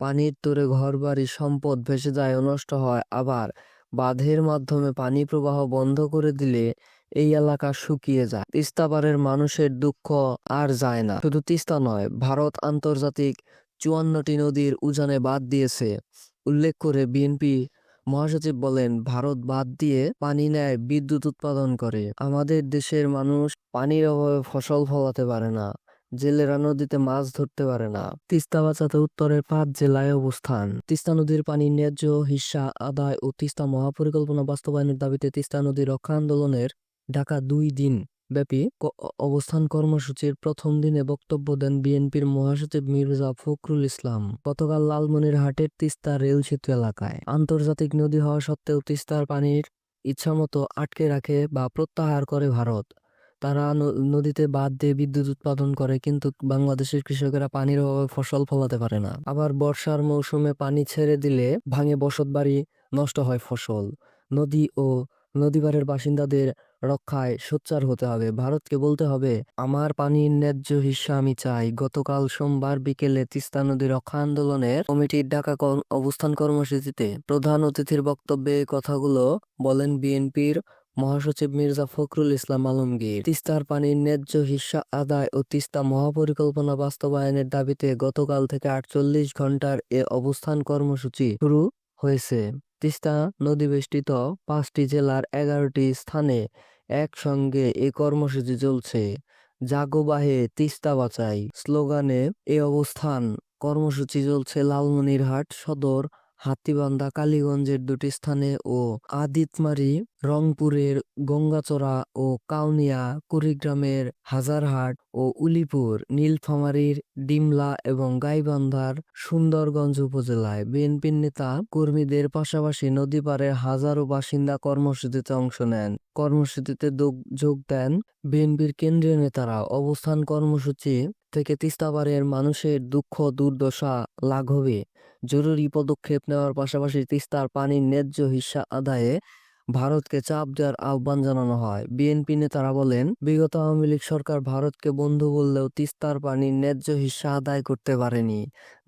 পানির তোরে ঘরবাড়ি সম্পদ ভেসে যায় ও নষ্ট হয়। আবার বাঁধের মাধ্যমে পানি প্রবাহ বন্ধ করে দিলে এই এলাকা শুকিয়ে যায়। তিস্তাপাড়ের মানুষের দুঃখ আর যায় না। শুধু তিস্তা নয়, ভারত আন্তর্জাতিক চুয়ান্নটি নদীর উজানে বাদ দিয়েছে। উল্লেখ করে বিএনপি মহাসচিব বলেন, ভারত বাদ দিয়ে পানি নেয়, বিদ্যুৎ উৎপাদন করে। আমাদের দেশের মানুষ পানির অভাবে ফসল ফলাতে পারে না। জেলেরা নদীতে মাছ ধরতে পারে না। তিস্তা বাঁচাতে উত্তরের পাঁচ জেলায় অবস্থান। তিস্তা নদীর পানির ন্যায্য হিস্সা আদায় ও তিস্তা মহাপরিকল্পনা বাস্তবায়নের দাবিতে তিস্তা নদী রক্ষা আন্দোলনের ঢাকা দুই দিন ব্যাপী অবস্থান কর্মসূচির প্রথম দিনে বক্তব্য দেন বিএনপির মহাসচিব মির্জা ফখরুল ইসলাম। গতকাল লালমনিরহাটের তিস্তা রেল সেতু এলাকায়। আন্তর্জাতিক নদী হওয়া সত্ত্বেও তিস্তার পানির ইচ্ছামতো আটকে রাখে বা প্রত্যাহার করে ভারত। তারা নদীতে বাঁধ দিয়ে বিদ্যুৎ উৎপাদন করে, কিন্তু বাংলাদেশের কৃষকেরা পানির অভাবে ফসল ফলাতে পারে না। আবার বর্ষার মৌসুমে পানি ছেড়ে দিলে ভাঙে বসত বাড়ি, নষ্ট হয় ফসল। নদী ও নদীপাড়ের বাসিন্দাদের রক্ষায় সোচ্চার হতে হবে। ভারতকে বলতে হবে, আমার পানির ন্যায্য হিস্সা আমি চাই। গতকাল সোমবার বিকেলে তিস্তা নদী রক্ষা আন্দোলনের কমিটির ঢাকা অবস্থান কর্মসূচিতে প্রধান অতিথির বক্তব্যে কথাগুলো বলেন বিএনপির মহাসচিব মির্জা ফখরুল ইসলাম আলমগীর, তিস্তার পানির ন্যায্য হিস্সা আদায় ও তিস্তা মহাপরিকল্পনা বাস্তবায়নের দাবিতে গতকাল থেকে আটচল্লিশ ঘণ্টার এ অবস্থান কর্মসূচি শুরু হয়েছে। তিস্তা নদীবেষ্টিত পাঁচটি জেলার এগারোটি স্থানে একসঙ্গে এ কর্মসূচি চলছে। জাগোবাহে তিস্তা বাঁচাই স্লোগানে এ অবস্থান কর্মসূচি চলছে লালমনিরহাট সদর হাতীবান্ধা, কালীগঞ্জের দুটি স্থানে ও আদিতমারি, রংপুরের গঙ্গাচড়া ও কাউনিয়া, কুড়িগ্রামের হাজারহাট ও উলিপুর, নীলফামারীর ডিমলা এবং গাইবান্ধার সুন্দরগঞ্জ উপজেলায় বিএনপির নেতা কর্মীদের পাশাপাশি নদী পাড়ের হাজারো বাসিন্দা কর্মসূচিতে অংশ নেন। কর্মসূচিতে যোগ দেন। বিএনপির কেন্দ্রীয় নেতারা অবস্থান কর্মসূচি থেকে তিস্তাপাড়ের মানুষের দুঃখ, দুর্দশা লাঘবে। জরুরি পদক্ষেপ নেওয়ার পাশাপাশি তিস্তার পানির ন্যায্য হিস্সা আদায়ে ভারতকে চাপ দেওয়ার আহ্বান জানানো হয়। বিএনপি নেতারা বলেন, বিগত আওয়ামী লীগ সরকার ভারতকে বন্ধু বললেও তিস্তার পানির ন্যায্য হিস্সা আদায় করতে পারেনি।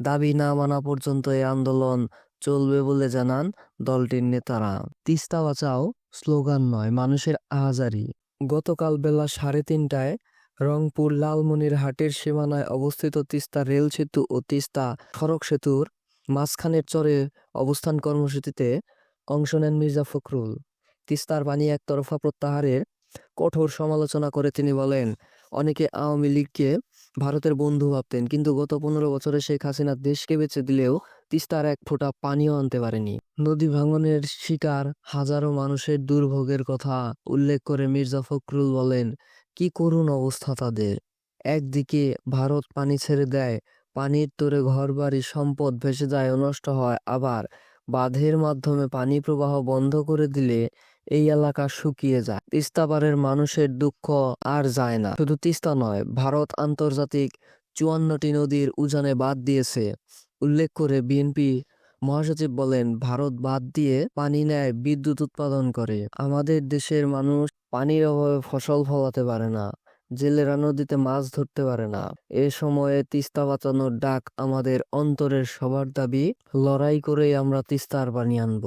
দাবি না মানা পর্যন্ত এই আন্দোলন চলবে বলে জানান দলটির নেতারা। তিস্তা বাঁচাও স্লোগান নয়, মানুষের আহাজারি। গতকাল বেলা সাড়ে তিনটায় রংপুর লালমনিরহাটের সীমানায় অবস্থিত তিস্তা রেল সেতু ও তিস্তা সড়ক সেতুর মাঝখানের চরে অবস্থান কর্মসূচিতে অংশ নেন মির্জা ফখরুল। তিস্তার পানি একতরফা প্রত্যাহারের কঠোর সমালোচনা করে তিনি বলেন, অনেকে আওয়ামী লীগকে ভারতের বন্ধু ভাবতেন, কিন্তু গত পনেরো বছরে শেখ হাসিনা দেশকে বেঁচে দিলেও তিস্তার এক ফোঁটা পানিও আনতে পারেনি। নদী ভাঙনের শিকার হাজারো মানুষের দুর্ভোগের কথা উল্লেখ করে মির্জা ফখরুল বলেন, কি করুণ অবস্থা তাদের। একদিকে ভারত পানি ছেড়ে দেয়, পানির তোরে ঘরবাড়ি সম্পদ ভেসে যায় নষ্ট হয়, আবার বাঁধের মাধ্যমে পানি প্রবাহ বন্ধ করে দিলে এই এলাকা শুকিয়ে যায়। তিস্তাপাড়ের মানুষের দুঃখ আর যায় না। শুধু তিস্তা নয়, ভারত আন্তর্জাতিক চুয়ান্নটি নদীর উজানে বাদ দিয়েছে। উল্লেখ করে বিএনপি মহাসচিব বলেন, ভারত বাদ দিয়ে পানি নেয়, বিদ্যুৎ উৎপাদন করে। আমাদের দেশের মানুষ পানির অভাবে ফসল ফলাতে পারে না, জেলেরা নদীতে মাছ ধরতে পারে না। এ সময়ে তিস্তা বাঁচানোর ডাক আমাদের অন্তরের সবার দাবি, লড়াই করেই আমরা তিস্তার পানি আনব।